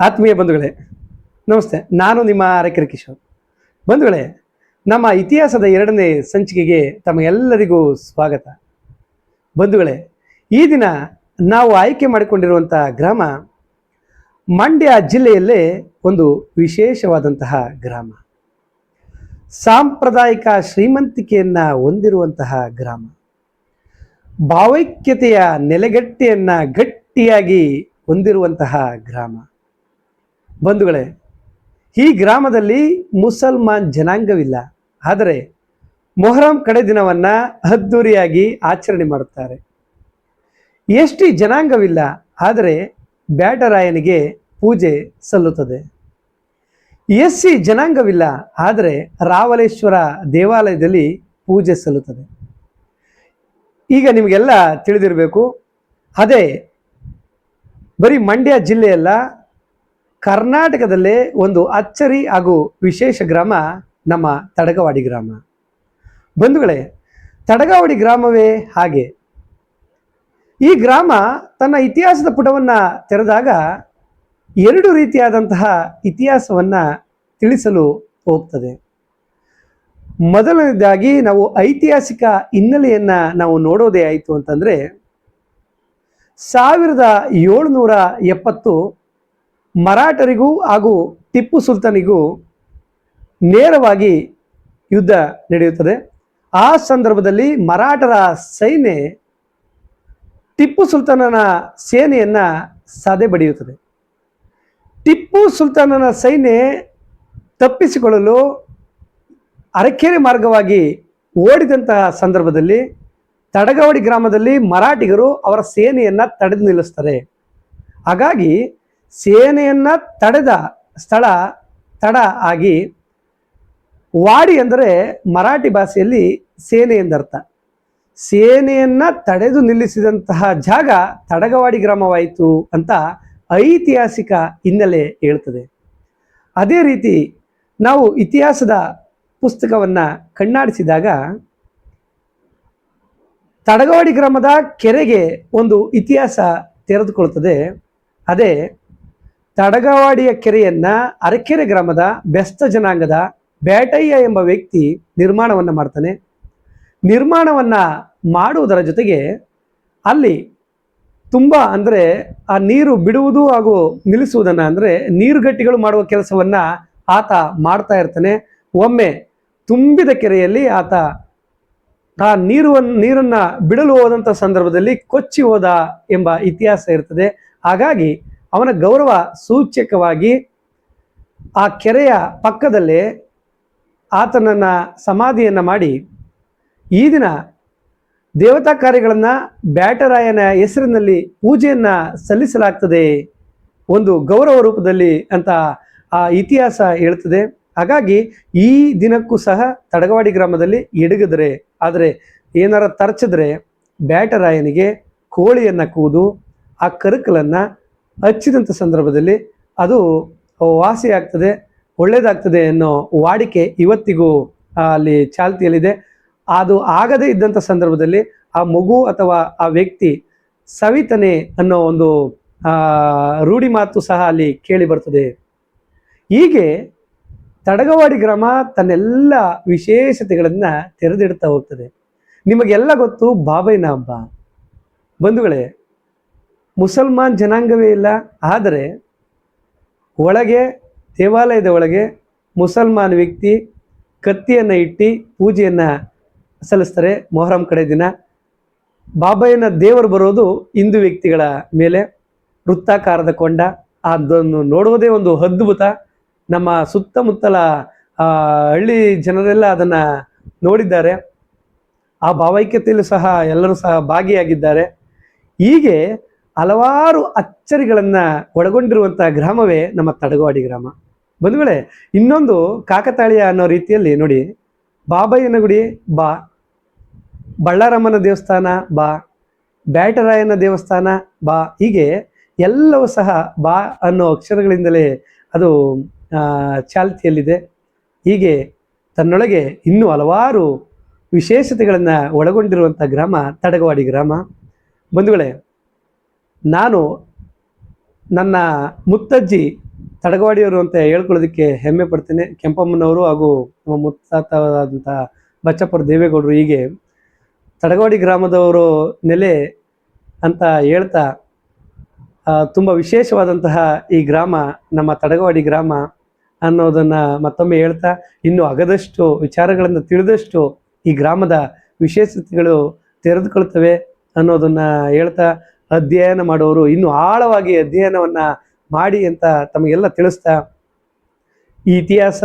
ಆತ್ಮೀಯ ಬಂಧುಗಳೇ, ನಮಸ್ತೆ. ನಾನು ನಿಮ್ಮ ಅರೆಕೆರೆ ಕಿಶೋರ್ ಬಂಧುಗಳೇ, ನಮ್ಮ ಇತಿಹಾಸದ ಎರಡನೇ ಸಂಚಿಕೆಗೆ ತಮಗೆಲ್ಲರಿಗೂ ಸ್ವಾಗತ. ಬಂಧುಗಳೇ, ಈ ದಿನ ನಾವು ಆಯ್ಕೆ ಮಾಡಿಕೊಂಡಿರುವಂಥ ಗ್ರಾಮ ಮಂಡ್ಯ ಜಿಲ್ಲೆಯಲ್ಲೇ ಒಂದು ವಿಶೇಷವಾದಂತಹ ಗ್ರಾಮ. ಸಾಂಪ್ರದಾಯಿಕ ಶ್ರೀಮಂತಿಕೆಯನ್ನು ಹೊಂದಿರುವಂತಹ ಗ್ರಾಮ. ಭಾವೈಕ್ಯತೆಯ ನೆಲೆಗಟ್ಟೆಯನ್ನು ಗಟ್ಟಿಯಾಗಿ ಹೊಂದಿರುವಂತಹ ಗ್ರಾಮ. ಬಂಧುಗಳೇ, ಈ ಗ್ರಾಮದಲ್ಲಿ ಮುಸಲ್ಮಾನ್ ಜನಾಂಗವಿಲ್ಲ. ಆದರೆ ಮೊಹರಂ ಕಡೆ ದಿನವನ್ನು ಅದ್ದೂರಿಯಾಗಿ ಆಚರಣೆ ಮಾಡುತ್ತಾರೆ. ಎಷ್ಟಿ ಜನಾಂಗವಿಲ್ಲ, ಆದರೆ ಬ್ಯಾಟರಾಯನಿಗೆ ಪೂಜೆ ಸಲ್ಲುತ್ತದೆ. ಎಸ್ ಸಿ ಜನಾಂಗವಿಲ್ಲ, ಆದರೆ ರಾವಲೇಶ್ವರ ದೇವಾಲಯದಲ್ಲಿ ಪೂಜೆ ಸಲ್ಲುತ್ತದೆ. ಈಗ ನಿಮಗೆಲ್ಲ ತಿಳಿದಿರಬೇಕು, ಅದೇ ಬರೀ ಮಂಡ್ಯ ಜಿಲ್ಲೆಯಲ್ಲ ಕರ್ನಾಟಕದಲ್ಲೇ ಒಂದು ಅಚ್ಚರಿ ಹಾಗೂ ವಿಶೇಷ ಗ್ರಾಮ ನಮ್ಮ ತಡಗವಾಡಿ ಗ್ರಾಮ. ಬಂಧುಗಳೇ, ತಡಗವಾಡಿ ಗ್ರಾಮವೇ ಹಾಗೆ. ಈ ಗ್ರಾಮ ತನ್ನ ಇತಿಹಾಸದ ಪುಟವನ್ನು ತೆರೆದಾಗ ಎರಡು ರೀತಿಯಾದಂತಹ ಇತಿಹಾಸವನ್ನು ತಿಳಿಸಲು ಹೋಗ್ತದೆ. ಮೊದಲನೇದಾಗಿ ನಾವು ಐತಿಹಾಸಿಕ ಹಿನ್ನೆಲೆಯನ್ನು ನಾವು ನೋಡೋದೇ ಆಯಿತು ಅಂತಂದರೆ ಸಾವಿರದ ಏಳುನೂರ ಎಪ್ಪತ್ತು ಮರಾಠರಿಗೂ ಹಾಗೂ ಟಿಪ್ಪು ಸುಲ್ತಾನಿಗೂ ನೇರವಾಗಿ ಯುದ್ಧ ನಡೆಯುತ್ತದೆ. ಆ ಸಂದರ್ಭದಲ್ಲಿ ಮರಾಠರ ಸೈನ್ಯ ಟಿಪ್ಪು ಸುಲ್ತಾನನ ಸೇನೆಯನ್ನ ಸದೆ ಬಡಿಯುತ್ತದೆ ಟಿಪ್ಪು ಸುಲ್ತಾನನ ಸೈನ್ಯ ತಪ್ಪಿಸಿಕೊಳ್ಳಲು ಅರಕೇರಿ ಮಾರ್ಗವಾಗಿ ಓಡಿದಂತಹ ಸಂದರ್ಭದಲ್ಲಿ ತಡಗವಾಡಿ ಗ್ರಾಮದಲ್ಲಿ ಮರಾಠಿಗರು ಅವರ ಸೇನೆಯನ್ನ ತಡೆದು ನಿಲ್ಲಿಸ್ತಾರೆ. ಹಾಗಾಗಿ ಸೇನೆಯನ್ನ ತಡೆದ ಸ್ಥಳ, ತಡ ಆಗಿ ವಾಡಿ ಅಂದರೆ ಮರಾಠಿ ಭಾಷೆಯಲ್ಲಿ ಸೇನೆ ಎಂದರ್ಥ. ಸೇನೆಯನ್ನ ತಡೆದು ನಿಲ್ಲಿಸಿದಂತಹ ಜಾಗ ತಡಗವಾಡಿ ಗ್ರಾಮವಾಯಿತು ಅಂತ ಐತಿಹಾಸಿಕ ಹಿನ್ನೆಲೆ ಹೇಳ್ತದೆ. ಅದೇ ರೀತಿ ನಾವು ಇತಿಹಾಸದ ಪುಸ್ತಕವನ್ನು ಕಣ್ಣಾಡಿಸಿದಾಗ ತಡಗವಾಡಿ ಗ್ರಾಮದ ಕೆರೆಗೆ ಒಂದು ಇತಿಹಾಸ ತೆರೆದುಕೊಳ್ಳುತ್ತದೆ ಅದೇ ತಡಗವಾಡಿಯ ಕೆರೆಯನ್ನ ಅರಕೆರೆ ಗ್ರಾಮದ ಬೆಸ್ತ ಜನಾಂಗದ ಬೇಟಯ್ಯ ಎಂಬ ವ್ಯಕ್ತಿ ನಿರ್ಮಾಣವನ್ನು ಮಾಡ್ತಾನೆ. ನಿರ್ಮಾಣವನ್ನು ಮಾಡುವುದರ ಜೊತೆಗೆ ಅಲ್ಲಿ ತುಂಬ ಅಂದರೆ ಆ ನೀರು ಬಿಡುವುದು ಹಾಗೂ ನಿಲ್ಲಿಸುವುದನ್ನು ಅಂದರೆ ನೀರುಗಟ್ಟಿಗಳು ಮಾಡುವ ಕೆಲಸವನ್ನು ಆತ ಮಾಡ್ತಾ ಇರ್ತಾನೆ. ಒಮ್ಮೆ ತುಂಬಿದ ಕೆರೆಯಲ್ಲಿ ಆತ ಆ ನೀರು ನೀರನ್ನು ಬಿಡಲು ಹೋದಂಥ ಸಂದರ್ಭದಲ್ಲಿ ಕೊಚ್ಚಿ ಹೋದ ಎಂಬ ಇತಿಹಾಸ ಇರ್ತದೆ. ಹಾಗಾಗಿ ಅವನ ಗೌರವ ಸೂಚಕವಾಗಿ ಆ ಕೆರೆಯ ಪಕ್ಕದಲ್ಲೇ ಆತನನ್ನು ಸಮಾಧಿಯನ್ನು ಮಾಡಿ ಈ ದಿನ ದೇವತಾ ಕಾರ್ಯಗಳನ್ನು ಬ್ಯಾಟರಾಯನ ಹೆಸರಿನಲ್ಲಿ ಪೂಜೆಯನ್ನು ಸಲ್ಲಿಸಲಾಗ್ತದೆ ಒಂದು ಗೌರವ ರೂಪದಲ್ಲಿ ಅಂತ ಆ ಇತಿಹಾಸ ಹೇಳ್ತದೆ. ಹಾಗಾಗಿ ಈ ದಿನಕ್ಕೂ ಸಹ ತಡಗವಾಡಿ ಗ್ರಾಮದಲ್ಲಿ ಎಡಗಿದ್ರೆ, ಆದರೆ ಏನಾರ ತರ್ಚಿದ್ರೆ ಬ್ಯಾಟರಾಯನಿಗೆ ಕೋಳಿಯನ್ನು ಕೂದು ಆ ಕರುಕಲನ್ನು ಹಚ್ಚಿದಂಥ ಸಂದರ್ಭದಲ್ಲಿ ಅದು ವಾಸಿ ಆಗ್ತದೆ ಒಳ್ಳೆಯದಾಗ್ತದೆ ಅನ್ನೋ ವಾಡಿಕೆ ಇವತ್ತಿಗೂ ಅಲ್ಲಿ ಚಾಲ್ತಿಯಲ್ಲಿದೆ. ಅದು ಆಗದೇ ಇದ್ದಂಥ ಸಂದರ್ಭದಲ್ಲಿ ಆ ಮಗು ಅಥವಾ ಆ ವ್ಯಕ್ತಿ ಸವಿತನೆ ಅನ್ನೋ ಒಂದು ರೂಢಿ ಮಾತು ಸಹ ಅಲ್ಲಿ ಕೇಳಿ ಬರ್ತದೆ. ಹೀಗೆ ತಡಗವಾಡಿ ಗ್ರಾಮ ತನ್ನೆಲ್ಲ ವಿಶೇಷತೆಗಳನ್ನು ತೆರೆದಿಡ್ತಾ ಹೋಗ್ತದೆ. ನಿಮಗೆಲ್ಲ ಗೊತ್ತು ಬಾಬೈನ ಹಬ್ಬ ಬಂಧುಗಳೇ ಮುಸಲ್ಮಾನ್ ಜನಾಂಗವೇ ಇಲ್ಲ. ಆದರೆ ಒಳಗೆ, ದೇವಾಲಯದ ಒಳಗೆ ಮುಸಲ್ಮಾನ್ ವ್ಯಕ್ತಿ ಕತ್ತಿಯನ್ನು ಇಟ್ಟು ಪೂಜೆಯನ್ನು ಸಲ್ಲಿಸ್ತಾರೆ ಮೊಹರಂ ಕಡೆ ದಿನ. ಬಾಬಯ್ಯನ ದೇವರು ಬರೋದು ಹಿಂದೂ ವ್ಯಕ್ತಿಗಳ ಮೇಲೆ. ವೃತ್ತಾಕಾರದ ಕೊಂಡ. ಅದನ್ನು ನೋಡುವುದೇ ಒಂದು ಅದ್ಭುತ. ನಮ್ಮ ಸುತ್ತಮುತ್ತಲ ಹಳ್ಳಿ ಜನರೆಲ್ಲ ಅದನ್ನು ನೋಡಿದ್ದಾರೆ. ಆ ಭಾವೈಕ್ಯತೆಯಲ್ಲೂ ಸಹ ಎಲ್ಲರೂ ಸಹ ಭಾಗಿಯಾಗಿದ್ದಾರೆ. ಹೀಗೆ ಹಲವಾರು ಅಚ್ಚರಿಗಳನ್ನು ಒಳಗೊಂಡಿರುವಂಥ ಗ್ರಾಮವೇ ನಮ್ಮ ತಡಗವಾಡಿ ಗ್ರಾಮ. ಬಂಧುಗಳೇ, ಇನ್ನೊಂದು ಕಾಕತಾಳೀಯ ಅನ್ನೋ ರೀತಿಯಲ್ಲಿ ನೋಡಿ, ಬಾಬಯ್ಯನ ಗುಡಿ ಬಾ, ಬಳ್ಳಾರಮ್ಮನ ದೇವಸ್ಥಾನ ಬಾ, ಬ್ಯಾಟರಾಯನ ದೇವಸ್ಥಾನ ಬಾ, ಹೀಗೆ ಎಲ್ಲವೂ ಸಹ ಬಾ ಅನ್ನೋ ಅಕ್ಷರಗಳಿಂದಲೇ ಅದು ಚಾಲ್ತಿಯಲ್ಲಿದೆ. ಹೀಗೆ ತನ್ನೊಳಗೆ ಇನ್ನೂ ಹಲವಾರು ವಿಶೇಷತೆಗಳನ್ನು ಒಳಗೊಂಡಿರುವಂಥ ಗ್ರಾಮ ತಡಗವಾಡಿ ಗ್ರಾಮ. ಬಂಧುಗಳೇ ನಾನು ನನ್ನ ಮುತ್ತಜ್ಜಿ ತಡಗವಾಡಿಯವರು ಅಂತ ಹೇಳ್ಕೊಳ್ಳೋದಕ್ಕೆ ಹೆಮ್ಮೆ ಪಡ್ತೇನೆ. ಕೆಂಪಮ್ಮನವರು ಹಾಗೂ ನಮ್ಮ ಮುತ್ತಾತವಾದಂಥ ಬಚ್ಚಪ್ಪರ ದೇವೇಗೌಡರು ಹೀಗೆ ತಡಗವಾಡಿ ಗ್ರಾಮದವರು ನೆಲೆ ಅಂತ ಹೇಳ್ತಾ ತುಂಬ ವಿಶೇಷವಾದಂತಹ ಈ ಗ್ರಾಮ, ನಮ್ಮ ತಡಗವಾಡಿ ಗ್ರಾಮ ಅನ್ನೋದನ್ನು ಮತ್ತೊಮ್ಮೆ ಹೇಳ್ತಾ, ಇನ್ನು ಅಗದಷ್ಟು ವಿಚಾರಗಳನ್ನು ತಿಳಿದಷ್ಟು ಈ ಗ್ರಾಮದ ವಿಶೇಷತೆಗಳು ತೆರೆದುಕೊಳ್ತವೆ ಅನ್ನೋದನ್ನು ಹೇಳ್ತಾ ಅಧ್ಯಯನ ಮಾಡೋರು, ಇನ್ನು ಆಳವಾಗಿ ಅಧ್ಯಯನವನ್ನ ಮಾಡಿ ಅಂತ ತಮಗೆಲ್ಲ ತಿಳಿಸ್ತಾ, ಈ ಇತಿಹಾಸ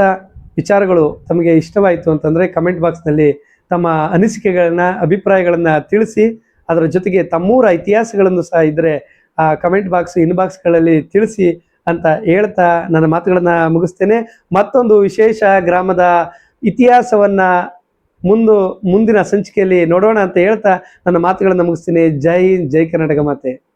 ವಿಚಾರಗಳು ತಮಗೆ ಇಷ್ಟವಾಯಿತು ಅಂತಂದರೆ ಕಮೆಂಟ್ ಬಾಕ್ಸ್ನಲ್ಲಿ ತಮ್ಮ ಅನಿಸಿಕೆಗಳನ್ನ, ಅಭಿಪ್ರಾಯಗಳನ್ನ ತಿಳಿಸಿ, ಅದರ ಜೊತೆಗೆ ತಮ್ಮೂರ ಇತಿಹಾಸಗಳನ್ನು ಸಹ ಇದ್ದರೆ ಆ ಕಮೆಂಟ್ ಬಾಕ್ಸ್ ಇನ್ಬಾಕ್ಸ್ಗಳಲ್ಲಿ ತಿಳಿಸಿ ಅಂತ ಹೇಳ್ತಾ ನನ್ನ ಮಾತುಗಳನ್ನ ಮುಗಿಸ್ತೇನೆ. ಮತ್ತೊಂದು ವಿಶೇಷ ಗ್ರಾಮದ ಇತಿಹಾಸವನ್ನ ಮುಂದು ಮುಂದಿನ ಸಂಚಿಕೆಯಲ್ಲಿ ನೋಡೋಣ ಅಂತ ಹೇಳ್ತಾ ನನ್ನ ಮಾತುಗಳನ್ನ ಮುಗಿಸ್ತೀನಿ. ಜೈ ಜೈ ಕರ್ನಾಟಕ ಮಾತೆ.